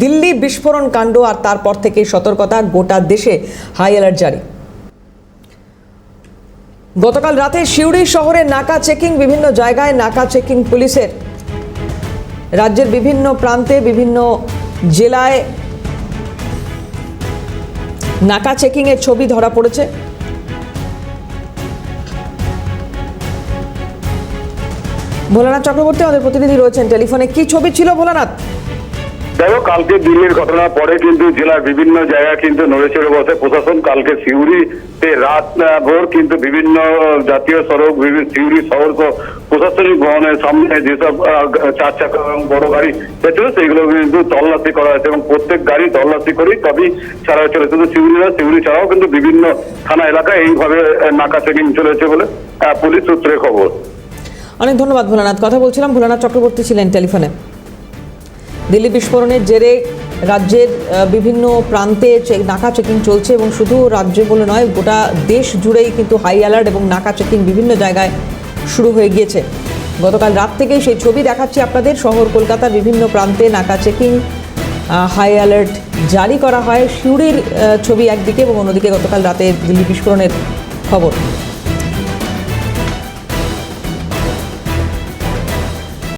দিল্লি বিস্ফোরণ কাণ্ড আর তারপর থেকে সতর্কতা গোটা দেশে হাই অ্যালার্ট জারি। গতকাল রাতে সিউড়ি শহরে নাকা চেকিং বিভিন্ন জায়গায় নাকা চেকিং পুলিশের। রাজ্যের বিভিন্ন প্রান্তে বিভিন্ন জেলায় নাকা চেকিং এর ছবি ধরা পড়েছে। ভোলানাথ চক্রবর্তী আমাদের প্রতিনিধি রয়েছেন। টেলিফোনে কি ছবি ছিল ভোলানাথ? দেখো, কালকে দিল্লির ঘটনার পরে কিন্তু জেলার বিভিন্ন জায়গা কিন্তু নড়েচড়ে বসে প্রশাসন কালকে সিউড়িতে রাত ভোর কিন্তু বিভিন্ন জাতীয় সড়ক, বিভিন্ন সিউড়ি শহর প্রশাসনিক ভবনের সামনে যেসব চার চাকা এবং বড় গাড়ি পেয়েছিল, সেগুলো কিন্তু তল্লাশি করা হয়েছে এবং প্রত্যেক গাড়ি তল্লাশি করেই তবেই ছাড়া হয়েছিল শুধু সিউড়ি না সিউড়ি ছাড়াও কিন্তু বিভিন্ন থানা এলাকায় এইভাবে নাকা চেকিং চলেছে বলে পুলিশ সূত্রে খবর। অনেক ধন্যবাদ ভোলানাথ। কথা বলছিলাম ভোলানাথ চক্রবর্তী ছিলেন টেলিফোনে। দিল্লি বিস্ফোরণের জেরে রাজ্যের বিভিন্ন প্রান্তে নাকা চেকিং চলছে এবং শুধু রাজ্য বলে নয়, গোটা দেশ জুড়েই কিন্তু হাই অ্যালার্ট এবং নাকা চেকিং বিভিন্ন জায়গায় শুরু হয়ে গিয়েছে। গতকাল রাত থেকেই সেই ছবি দেখাচ্ছি আপনাদের। শহর কলকাতার বিভিন্ন প্রান্তে নাকা চেকিং হাই অ্যালার্ট জারি করা হয়। সিউড়ির ছবি একদিকে এবং অন্যদিকে গতকাল রাতে দিল্লি বিস্ফোরণের খবর।